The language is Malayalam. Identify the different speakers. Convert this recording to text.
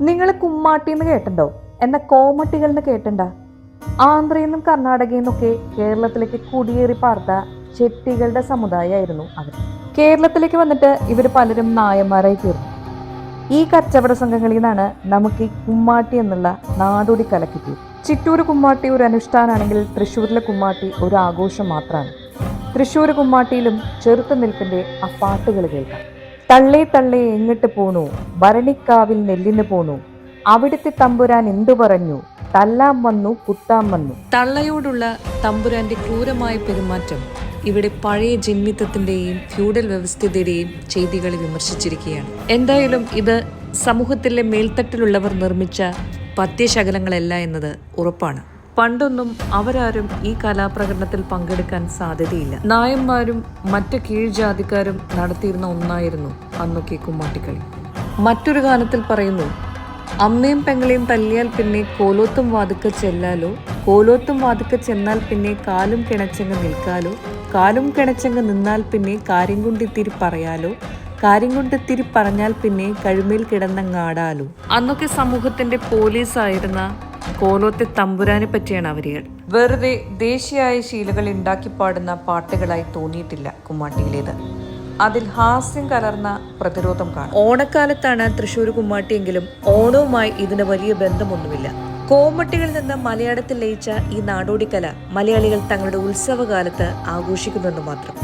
Speaker 1: നിങ്ങൾ കുമ്മാട്ടിന്ന് കേട്ടണ്ടോ എന്ന കോമട്ടികളെന്ന് കേട്ടണ്ട? ആന്ധ്രയിൽ നിന്നും കർണാടകയിൽ നിന്നൊക്കെ കേരളത്തിലേക്ക് കുടിയേറി പാർത്ത ചെട്ടികളുടെ സമുദായമായിരുന്നു അവർ. കേരളത്തിലേക്ക് വന്നിട്ട് ഇവർ പലരും നായന്മാരായി തീർന്നു. ഈ കച്ചവട സംഘങ്ങളിൽ നിന്നാണ് നമുക്ക് ഈ കുമ്മാട്ടി എന്നുള്ള നാടോടി കല കിട്ടിയത്. ചിറ്റൂർ കുമ്മാട്ടി ഒരു അനുഷ്ഠാനാണെങ്കിൽ തൃശ്ശൂരിലെ കുമ്മാട്ടി ഒരു ആഘോഷം മാത്രമാണ് തൃശ്ശൂർ കുമ്മാട്ടിയിലും ചെറുത്തു നിൽപ്പിന്റെ ആ പാട്ടുകൾ കേൾക്കാം. തള്ളേ തള്ളേ എങ്ങിട്ട് പോണു ഭരണിക്കാവിൽ നെല്ലിന് പോണു അവിടുത്തെ തമ്പുരാൻ എന്തു പറഞ്ഞു? തല്ലാൻ വന്നു കുത്താൻ വന്നു.
Speaker 2: തള്ളയോടുള്ള തമ്പുരാന്റെ ക്രൂരമായ പെരുമാറ്റം ഇവിടെ പഴയ ജന്മിത്വത്തിന്റെയും ഫ്യൂഡൽ വ്യവസ്ഥിതിയുടെയും ചെയ്തികളെ വിമർശിച്ചിരിക്കുകയാണ്. എന്തായാലും ഇത് സമൂഹത്തിലെ മേൽത്തട്ടിലുള്ളവർ നിർമ്മിച്ച പദ്യശകലങ്ങളല്ല എന്നത് ഉറപ്പാണ്. പണ്ടൊന്നും അവരാരും ഈ കലാപ്രകടനത്തിൽ പങ്കെടുക്കാൻ സാധ്യതയില്ല. നായന്മാരും മറ്റ് കീഴ്ജാതിക്കാരും നടത്തിയിരുന്ന ഒന്നായിരുന്നു അന്നൊക്കെ കുമ്മാട്ടിക്കളി. മറ്റൊരു ഗാനത്തിൽ പറയുന്നു അമ്മയും പെങ്ങളെയും തല്ലിയാൽ പിന്നെ കോലോത്തും വാതുക്ക ചെല്ലാലോ? കോലോത്തും വാതുക്ക ചെന്നാൽ പിന്നെ കാലും കിണച്ചങ്ങ് നിൽക്കാലോ? കാലും കിണച്ചങ്ങ് നിന്നാൽ പിന്നെ കാര്യം കൊണ്ടിത്തിരി പറയാലോ? കാര്യം കൊണ്ടിത്തിരി പറഞ്ഞാൽ പിന്നെ കഴുമേൽ കിടന്നങ്ങാടാലോ അന്നൊക്കെ സമൂഹത്തിന്റെ പോലീസ് ആയിരുന്ന കോലോത്തെ തമ്പുരാനെ പറ്റിയാണ് അവരികൾ. വെറുതെ ദേശീയായ ശീലകൾ ഉണ്ടാക്കി പാടുന്ന പാട്ടുകളായി തോന്നിയിട്ടില്ല കുമ്മാട്ടിയിലേത്. അതിൽ ഹാസ്യം കലർന്ന പ്രതിരോധം കാണും. ഓണക്കാലത്താണ് തൃശ്ശൂർ കുമ്മാട്ടിയെങ്കിലും ഓണവുമായി ഇതിന് വലിയ ബന്ധമൊന്നുമില്ല. കോമട്ടികളിൽ നിന്ന് മലയാളത്തിൽ ലയിച്ച ഈ നാടോടിക്കല മലയാളികൾ തങ്ങളുടെ ഉത്സവകാലത്ത് ആഘോഷിക്കുന്നുണ്ട് മാത്രം.